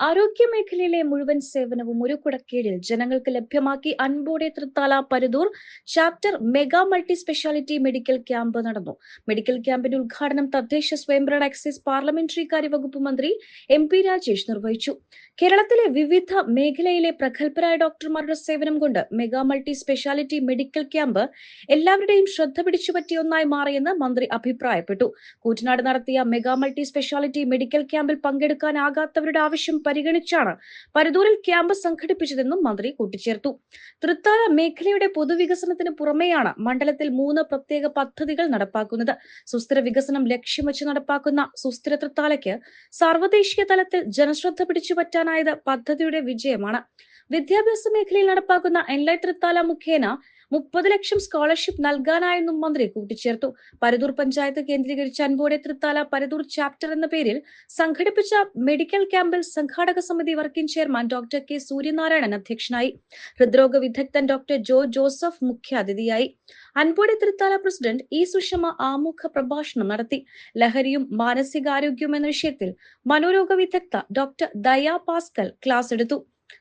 ആരോഗ്യ മേഖലയിലെ മുഴുവൻ സേവനവും ഒരു കുടക്കീഴിൽ ജനങ്ങൾക്ക് ലഭ്യമാക്കി Anpode Thrithala Paruthur chapter mega multi speciality medical camp നടന്നു. മെഡിക്കൽ ക്യാമ്പിന്റെ ഉദ്ഘാടനം തദ്ദേശ സ്വയംഭരണ എക്സൈസ് പാർലമെന്ററി കാര്യവകുപ്പ് മന്ത്രി എം പി രാജേഷ് നിർവഹിച്ചു. കേരളത്തിലെ വിവിധ മേഖലയിലെ പ്രഗത്ഭരായ ഡോക്ടർമാരുടെ സേവനം കൊണ്ട് mega multi speciality medical camp എല്ലാവരുടെയും ശ്രദ്ധ പിടിച്ചുപറ്റിയ ഒന്നായി മാറിയെന്ന് മന്ത്രി അഭിപ്രായപ്പെട്ടു. കൂറ്റനാട് നടത്തിയ മെഗാ മൾട്ടി സ്പെഷ്യാലിറ്റി മെഡിക്കൽ ക്യാമ്പിൽ പങ്കെടുക്കാനാകാത്തവരുടെ ആവശ്യം പരിഗണിച്ചാണ് പരതൂരിൽ ക്യാമ്പ് സംഘടിപ്പിച്ചതെന്നും മന്ത്രി കൂട്ടിച്ചേർത്തു. തൃത്താല മേഖലയുടെ പൊതുവികസനത്തിന് പുറമെയാണ് മണ്ഡലത്തിൽ മൂന്ന് പ്രത്യേക പദ്ധതികൾ നടപ്പാക്കുന്നത്. സുസ്ഥിര വികസനം ലക്ഷ്യം വെച്ച് നടപ്പാക്കുന്ന സുസ്ഥിര തൃത്താലയ്ക്ക് സാർവദേശീയ തലത്തിൽ ജനശ്രദ്ധ പിടിച്ചുപറ്റാനായത് പദ്ധതിയുടെ വിജയമാണ്. വിദ്യാഭ്യാസ മേഖലയിൽ നടപ്പാക്കുന്ന എൻലൈ തൃത്താല മുഖേന മുപ്പത് ലക്ഷം സ്കോളർഷിപ്പ് നൽകാനായെന്നും മന്ത്രി കൂട്ടിച്ചേർത്തു. പരതൂർ പഞ്ചായത്ത് കേന്ദ്രീകരിച്ച അൻപോടെ തൃത്താല പരതൂർ ചാപ്റ്റർ എന്ന പേരിൽ സംഘടിപ്പിച്ച മെഡിക്കൽ ക്യാമ്പിൽ സംഘാടക സമിതി working chairman doctor K Suryanarayanan അധ്യക്ഷനായി. ഹൃദ്രോഗ വിദഗ്ധൻ ഡോക്ടർ ജോ ജോസഫ് മുഖ്യാതിഥിയായി. അൻപോടെ തൃത്താല പ്രസിഡന്റ് ഇ സുഷമ ആമുഖ പ്രഭാഷണം നടത്തി. ലഹരിയും മാനസികാരോഗ്യവും എന്ന വിഷയത്തിൽ മനോരോഗ വിദഗ്ധ ഡോക്ടർ ദയാ പാസ്കൽ ക്ലാസ് എടുത്തു.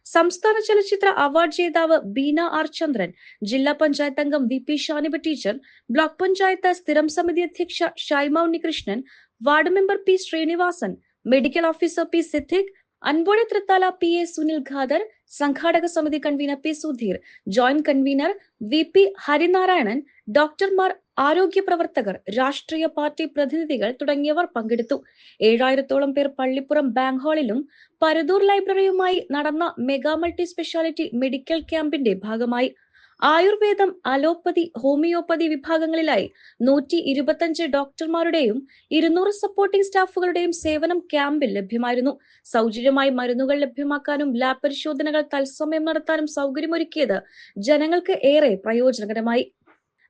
സംസ്ഥാന ചലച്ചിത്ര അവാർഡ് ജേതാവ് ബീന ആർ ചന്ദ്രൻ ജില്ലാ പഞ്ചായത്ത് അംഗം V P Shaniba teacher block panchayat സ്ഥിരം സമിതി അധ്യക്ഷ Shaima Unnikrishnan ward member P Srinivasan medical officer P Siddique Anpode Thrithala P A Sunil Khader സംഘാടക സമിതി convener P Sudheer joint convener V P Harinarayanan ഡോക്ടർമാർ ആരോഗ്യ പ്രവർത്തകർ രാഷ്ട്രീയ പാർട്ടി പ്രതിനിധികൾ തുടങ്ങിയവർ പങ്കെടുത്തു. ഏഴായിരത്തോളം പേർ പള്ളിപ്പുറം ബാങ്ക് ഹാളിലും പരദൂർ ലൈബ്രറിയുമായി നടന്ന മെഗാ മൾട്ടി സ്പെഷ്യാലിറ്റി മെഡിക്കൽ ക്യാമ്പിന്റെ ഭാഗമായി. ആയുർവേദം അലോപ്പതി ഹോമിയോപ്പതി വിഭാഗങ്ങളിലായി നൂറ്റി ഇരുപത്തഞ്ച് ഡോക്ടർമാരുടെയും ഇരുന്നൂറ് സപ്പോർട്ടിംഗ് സ്റ്റാഫുകളുടെയും സേവനം ക്യാമ്പിൽ ലഭ്യമായിരുന്നു. സൗജന്യമായി മരുന്നുകൾ ലഭ്യമാക്കാനും ലാബ് പരിശോധനകൾ തത്സമയം നടത്താനും സൗകര്യമൊരുക്കിയത് ജനങ്ങൾക്ക് ഏറെ പ്രയോജനകരമായി.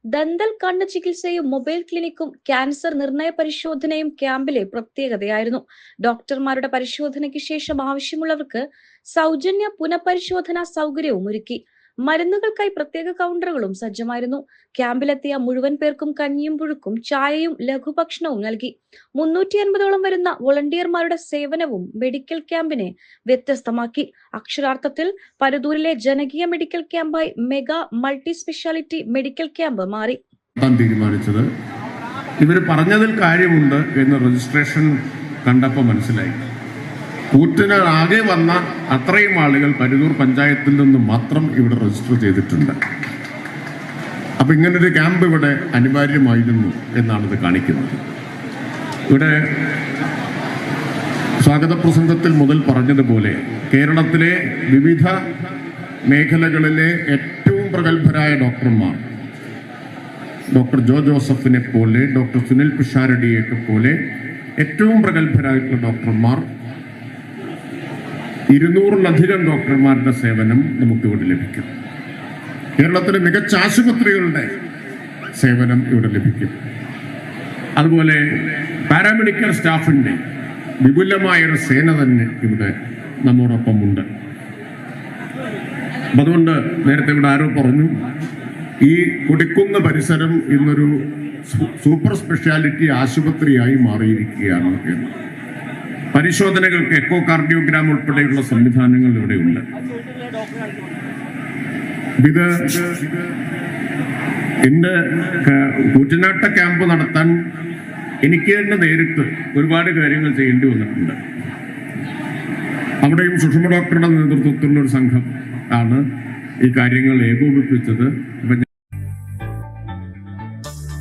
ദന്തൽ കണ്ണ് ചികിത്സയും മൊബൈൽ ക്ലിനിക്കും ക്യാൻസർ നിർണയ പരിശോധനയും ക്യാമ്പിലെ പ്രത്യേകതയായിരുന്നു. ഡോക്ടർമാരുടെ പരിശോധനയ്ക്ക് ശേഷം ആവശ്യമുള്ളവർക്ക് സൗജന്യ പുനഃപരിശോധനാ സൗകര്യവും ഒരുക്കി. മരുന്നുകൾക്കായി പ്രത്യേക കൗണ്ടറുകളും സജ്ജമായിരുന്നു. ക്യാമ്പിലെത്തിയ മുഴുവൻ പേർക്കും കഞ്ഞിയും പുഴുക്കും ചായയും ലഘുഭക്ഷണവും നൽകി. മുന്നൂറ്റി അൻപതോളം വരുന്ന വോളണ്ടിയർമാരുടെ സേവനവും മെഡിക്കൽ ക്യാമ്പിനെ വ്യത്യസ്തമാക്കി. അക്ഷരാർത്ഥത്തിൽ പരദൂരിലെ ജനകീയ medical ക്യാമ്പായി mega multi speciality medical camp മാറി. തീരുമാനിച്ചത്. ഇവർ പറഞ്ഞതിൽ കാര്യമുണ്ട് എന്ന് രജിസ്ട്രേഷൻ കണ്ടപ്പോൾ മനസ്സിലായി. കൂറ്റിന് ആകെ വന്ന അത്രയും ആളുകൾ പരുതൂർ പഞ്ചായത്തിൽ നിന്ന് മാത്രം ഇവിടെ രജിസ്റ്റർ ചെയ്തിട്ടുണ്ട്. അപ്പൊ ഇങ്ങനൊരു ക്യാമ്പ് ഇവിടെ അനിവാര്യമായിരുന്നു എന്നാണ് ഇത് കാണിക്കുന്നത്. ഇവിടെ സ്വാഗത പ്രസംഗത്തിൽ മുതൽ പറഞ്ഞതുപോലെ കേരളത്തിലെ വിവിധ മേഖലകളിലെ ഏറ്റവും പ്രഗത്ഭരായ ഡോക്ടർമാർ ഡോക്ടർ ജോ ജോസഫിനെ പോലെ ഡോക്ടർ സുനിൽ പിഷാരടിയൊക്കെ പോലെ ഏറ്റവും പ്രഗത്ഭരായിട്ടുള്ള ഡോക്ടർമാർ ഇരുന്നൂറിലധികം ഡോക്ടർമാരുടെ സേവനം നമുക്കിവിടെ ലഭിക്കും. കേരളത്തിലെ മികച്ച ആശുപത്രികളുടെ സേവനം ഇവിടെ ലഭിക്കും. അതുപോലെ പാരാമെഡിക്കൽ സ്റ്റാഫിന്റെ വിപുലമായൊരു സേന തന്നെ ഇവിടെ നമ്മോടൊപ്പമുണ്ട്. അതുകൊണ്ട് നേരത്തെ ഇവിടെ ആരോ പറഞ്ഞു ഈ കുടിക്കുന്ന പരിസരം ഇന്നൊരു സൂപ്പർ സ്പെഷ്യാലിറ്റി ആശുപത്രിയായി മാറിയിരിക്കുകയാണ് എന്ന്. പരിശോധനകൾക്ക് എക്കോ കാർഡിയോഗ്രാം ഉൾപ്പെടെയുള്ള സംവിധാനങ്ങൾ ഇവിടെയുണ്ട്. ഇത് എന്റെ കൂറ്റനാട്ട ക്യാമ്പ് നടത്താൻ എനിക്ക് തന്നെ നേരിട്ട് ഒരുപാട് കാര്യങ്ങൾ ചെയ്യേണ്ടി വന്നിട്ടുണ്ട്. അവിടെയും സുഷമ ഡോക്ടറുടെ നേതൃത്വത്തിലുള്ള ഒരു സംഘം ആണ് ഈ കാര്യങ്ങൾ ഏകോപിപ്പിച്ചത്.